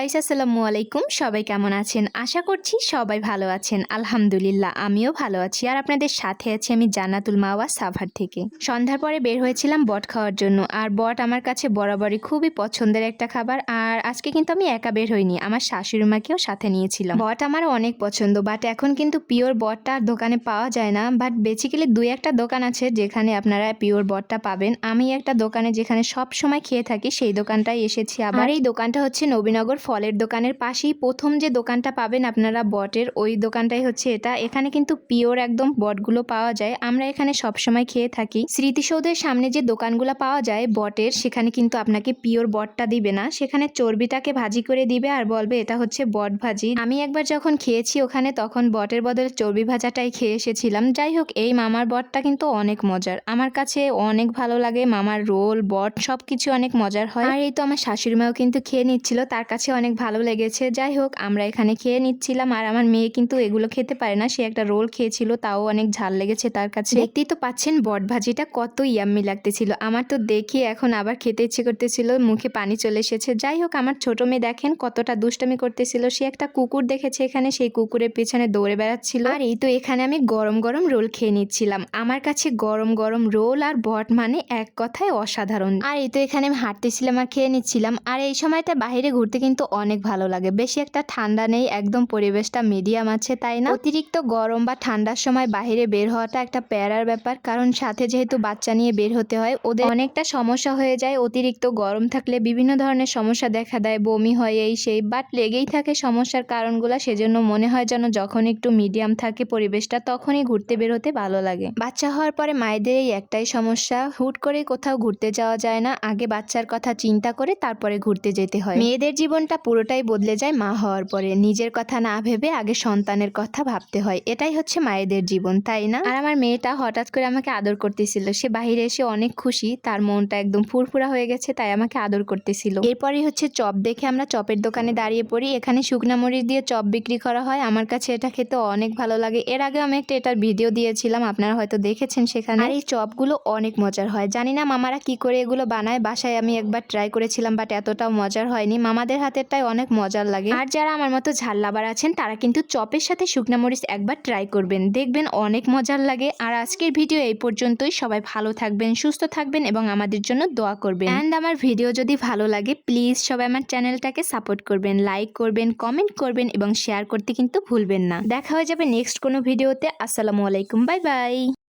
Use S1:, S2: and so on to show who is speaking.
S1: আসসালামু আলাইকুম। সবাই কেমন আছেন? আশা করছি সবাই ভালো আছেন। আলহামদুলিল্লাহ, আমিও ভালো আছি। আর আপনাদের সাথে আছি আমি জান্নাতুল মাওয়া সাভার থেকে। সন্ধ্যার পরে বের হয়েছিলাম বট খাওয়ার জন্য। আর বট আমার কাছে বরাবরই খুবই পছন্দের একটা খাবার। আর আজকে কিন্তু আমি একা বের হইনি। আমার শাশুড়ি মাকেও সাথে নিয়েছিলাম। বট আমার অনেক পছন্দ। বাট এখন কিন্তু পিওর বটটা আর দোকানে পাওয়া যায় না। বাট বেসিক্যালি দুই একটা দোকান আছে যেখানে আপনারা পিওর বটটা পাবেন। আমি একটা দোকানে যেখানে সব সময় খেয়ে থাকি, সেই দোকানটাই এসেছি। আবার এই দোকানটা হচ্ছে নবীনগর ফলের দোকানের পাশেই প্রথম যে দোকানটা পাবেন আপনারা বটের, ওই দোকানটাই হচ্ছে এটা। এখানে কিন্তু পিওর একদম বটগুলো পাওয়া যায়। আমরা এখানে সব সময় খেয়ে থাকি। স্মৃতিসৌধের সামনে যে দোকানগুলো পাওয়া যায় বটের, সেখানে কিন্তু আপনাকে পিওর বটটা দিবে না। সেখানে চর্বিটাকে ভাজি করে দিবে আর বলবে, এটা হচ্ছে বট ভাজি। আমি একবার যখন খেয়েছি ওখানে, তখন বটের বদলে চর্বি ভাজাটাই খেয়ে এসেছিলাম। যাই হোক, এই মামার বটটা কিন্তু অনেক মজার। আমার কাছে অনেক ভালো লাগে মামার রোল, বট সব কিছু অনেক মজার হয়। আর এই তো আমার শাশুড়ি মাও কিন্তু খেয়ে নিচ্ছিল, তার কাছে অনেক ভালো লেগেছে। যাই হোক, আমরা এখানে খেয়ে নিচ্ছিলাম আর আমার মেয়ে কিন্তু এগুলো খেতে পারে না। সে একটা রোল খেয়েছিল, তাও অনেক ঝাল লেগেছে তার কাছে। দেখতেই তো পাচ্ছেন বট ভাজিটা কত ইয়াম্মি লাগতেছিল। আমার তো দেখি এখন আবার খেতে ইচ্ছে করতেছিল, মুখে পানি চলে এসেছে। যাই হোক, আমার ছোট মেয়ে দেখেন কতটা দুষ্টামি করতেছিল। সে একটা কুকুর দেখেছে এখানে, সেই কুকুরের পেছনে দৌড়ে বেড়াচ্ছিল। আর এই তো এখানে আমি গরম গরম রোল খেয়ে নিচ্ছিলাম। আমার কাছে গরম গরম রোল আর বট মানে এক কথায় অসাধারণ। আর এই তো এখানে আমি হাঁটতেছিলাম আর খেয়ে নিচ্ছিলাম। আর এই সময়টা বাইরে ঘুরতে কিন্তু অনেক ভালো লাগে। বেশি একটা ঠান্ডা নেই, একদম পরিবেশটা মিডিয়াম আছে, তাই না? অতিরিক্ত গরম বা ঠান্ডার সময় বাইরে বের হওয়াটা একটা প্যারার ব্যাপার, কারণ সাথে যেহেতু বাচ্চা নিয়ে বের হতে হয়, ওদের অনেকটা সমস্যা হয়ে যায়। অতিরিক্ত গরম থাকলে বিভিন্ন ধরনের সমস্যা দেখা দেয়, বমি হয়, এই সেই বাট লেগেই থাকে সমস্যার কারণগুলো, সেজন্য মনে হয় যেন যখন একটু মিডিয়াম থাকে পরিবেশটা, তখনই ঘুরতে বের হতে ভালো লাগে। বাচ্চা হওয়ার পরে মায়েদের এই একটাই সমস্যা, হুট করে কোথাও ঘুরতে যাওয়া যায় না, আগে বাচ্চার কথা চিন্তা করে তারপরে ঘুরতে যেতে হয়। মেয়েদের জীবনটা পুরোটাই বদলে যায় মা হওয়ার পরে। নিজের কথা না ভেবে আগে সন্তানের কথা ভাবতে হয়। এটাই হচ্ছে মায়েদের জীবন, তাই না? আর আমার মেয়েটা হঠাৎ করে আমাকে আদর করতেছিল। সে বাইরে এসে অনেক খুশি। তার মনটা একদম ফুরফুরা হয়ে গেছে, তাই আমাকে আদর করতেছিল। এরপরই হচ্ছে চপ দেখে আমরা চপের দোকানে দাঁড়িয়ে পড়ি। এখানে শুকনা মরিচ দিয়ে চপ বিক্রি করা হয়। আমার কাছে এটা খেতে অনেক ভালো লাগে। এর আগে আমি একটা এটার ভিডিও দিয়েছিলাম, আপনারা হয়তো দেখেছেন সেখানে। আর এই চপগুলো অনেক মজার হয়। জানি না মামারা কি করে এগুলো বানায়। বাসায় আমি একবার ট্রাই করেছিলাম, বাট এতটাও মজার হয়নি। মামাদের হাতেরটাই অনেক মজার লাগে। আর যারা আমার মতো ঝাল লাভার আছেন, তারা কিন্তু চপের সাথে শুকনা মরিচ একবার ট্রাই করবেন। দেখবেন অনেক মজার লাগে। আর আজকের ভিডিও এই পর্যন্তই। সবাই ভালো থাকবেন, সুস্থ থাকবেন এবং আমাদের জন্য দোয়া করবেন। অ্যান্ড আমার ভিডিও যদি ভালো লাগে প্লিজ সবাই আমার চ্যানেলটাকে সাপোর্ট করবেন। লাইক করবেন কমেন্ট করবেন এবং শেয়ার করতে কিন্তু ভুলবেন না। দেখা হয়ে যাবে নেক্সট কোনো ভিডিওতে। আসসালামু আলাইকুম বাই বাই